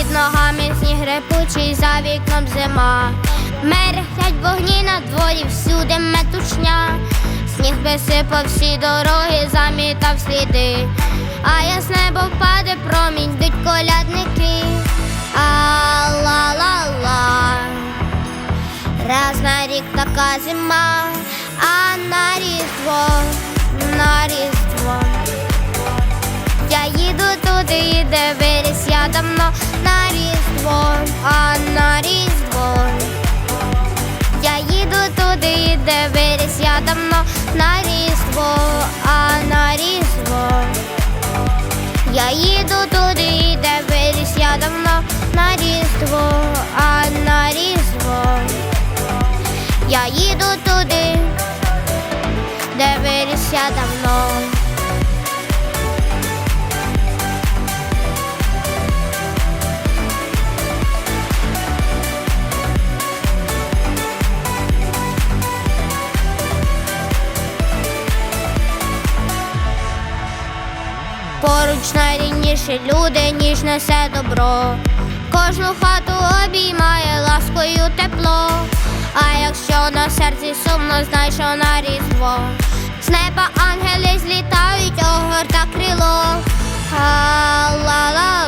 Під ногами сніг репучий, за вікном зима. Мерехтять вогні на дворі, всюди метушня. Сніг висипав всі дороги, замітав сліди. А я з неба впаде промінь, йдуть колядники. А-ла-ла-ла. Раз на рік така зима, а на різдво, на різдво. Я їду туди, де виріс я давно давно на різдво, а на різдво. Я їду туди, де виріс я давно на різдво, а на різдво. Я їду туди, де виріс я давно. Поруч найрідніші люди, ніж несе добро. Кожну хату обіймає ласкою тепло. А якщо на серці сумно, знай, що на різдво. З неба ангели злітають, огорта крило. А-ла-ла-ла.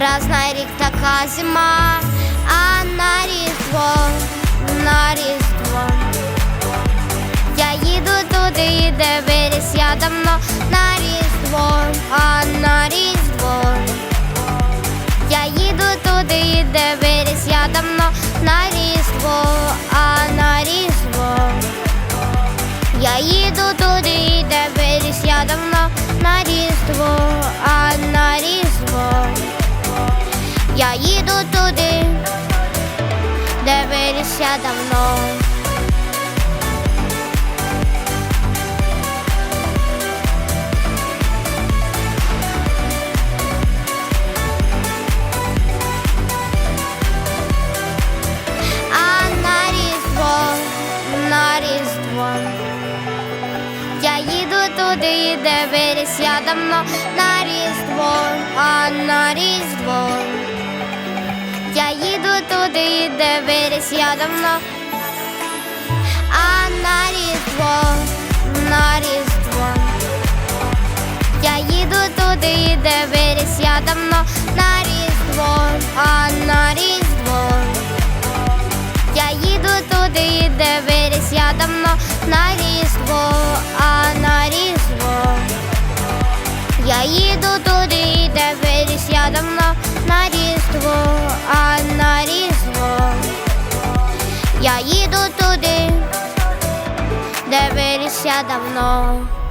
Раз на рік така зима, а на різдво, на різдво. Я їду туди, де давно на різдво, а на різдво. Я їду туди, де виріс я давно на різдво, а на різдво. Я їду туди, де виріс я давно на різдво, а на різдво. Я їду туди, де виріс я давно. Туди, де виріс я давно на різдво, а на різдво. Я їду туди, де виріс я давно. А на різдво, на різдво. Я їду туди,